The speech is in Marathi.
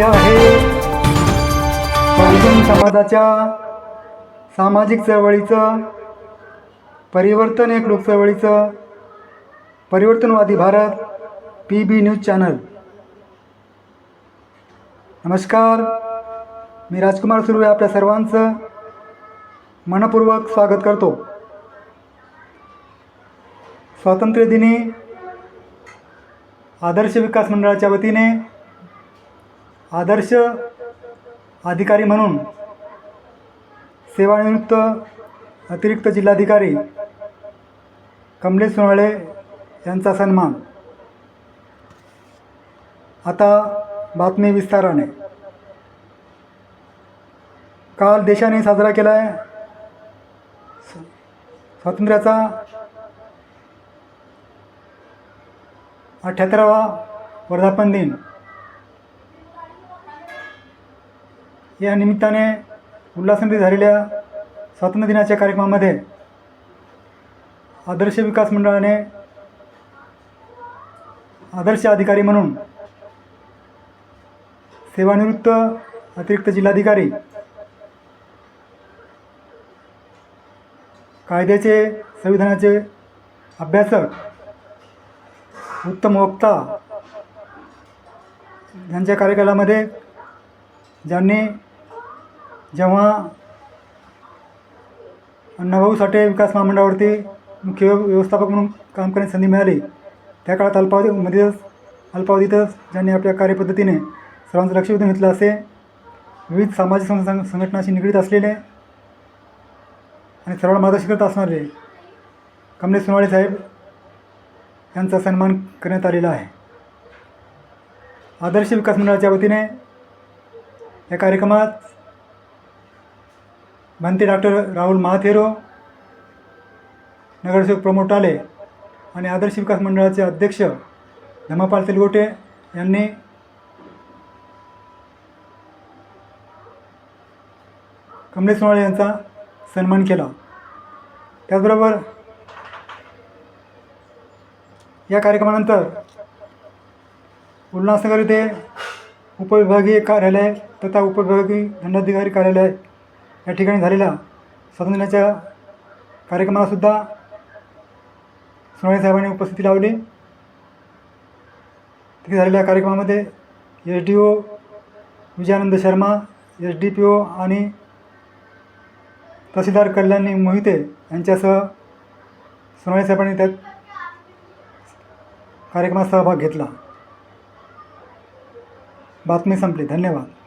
आहे. बहुजन समाजाच्या सामाजिक चळवळीचं परिवर्तन एक लोकचळवळीचं परिवर्तनवादी Bharat P B news channel नमस्कार. मी राजकुमार सुर्वे आपल्या सर्वांचं मनपूर्वक स्वागत करतो. स्वातंत्र्यदिनी आदर्श विकास मंडळाच्या वतीने आदर्श अधिकारी म्हणून सेवानिवृत्त अतिरिक्त जिल्हाधिकारी कमलेश सोनाळे यांचा सन्मान. आता बातमी विस्ताराने. काल देशाने साजरा केला आहे स्वातंत्र्याचा अठ्ठ्याहत्तरावा वर्धापन दिन. या निमित्ताने उल्हासनगरी झालेल्या स्वातंत्र्य दिनाच्या कार्यक्रमामध्ये आदर्श विकास मंडळाने आदर्श अधिकारी म्हणून सेवानिवृत्त अतिरिक्त जिल्हाधिकारी कायद्याचे संविधानाचे अभ्यासक उत्तम वक्ता यांच्या कार्यकालामध्ये ज्यांनी जेव्हा अण्णाभाऊ साठे विकास महामंडळावरती मुख्य व्यवस्थापक म्हणून काम करण्याची संधी मिळाली त्या काळात अल्पावधीमध्येच अल्पावधीतच ज्यांनी आपल्या कार्यपद्धतीने सर्वांचं लक्ष वेधून घेतलं असे विविध सामाजिक सं संघटनाशी निगडीत असलेले आणि सर्वांना मार्गदर्शन करत असणारे कमलेश सोनाळे साहेब यांचा सन्मान करण्यात आलेला आहे. आदर्श विकास मंडळाच्या वतीने या कार्यक्रमात मानते डॉक्टर राहुल महाथेरो नगरसेवक प्रमोद टाले आणि आदर्श विकास मंडळाचे अध्यक्ष धमापाल तेलगोटे यांनी कमलेश सोनाळे यांचा सन्मान केला. त्याचबरोबर या कार्यक्रमानंतर उल्हासनगर येथे उपविभागीय कार्यालय तथा उपविभागीय दंडाधिकारी कार्यालय या ठिकाणी झालेल्या स्वातंत्र्य दिनाच्या कार्यक्रमालासुद्धा सोनाळे साहेबांनी उपस्थिती लावली. तिथे झालेल्या कार्यक्रमामध्ये S D O Vijayanand Sharma S D P O आणि तहसीलदार कल्याणी मोहिते यांच्यासह सोनाळे साहेबांनी त्यात कार्यक्रमात सहभाग घेतला. बातमी संपली. धन्यवाद.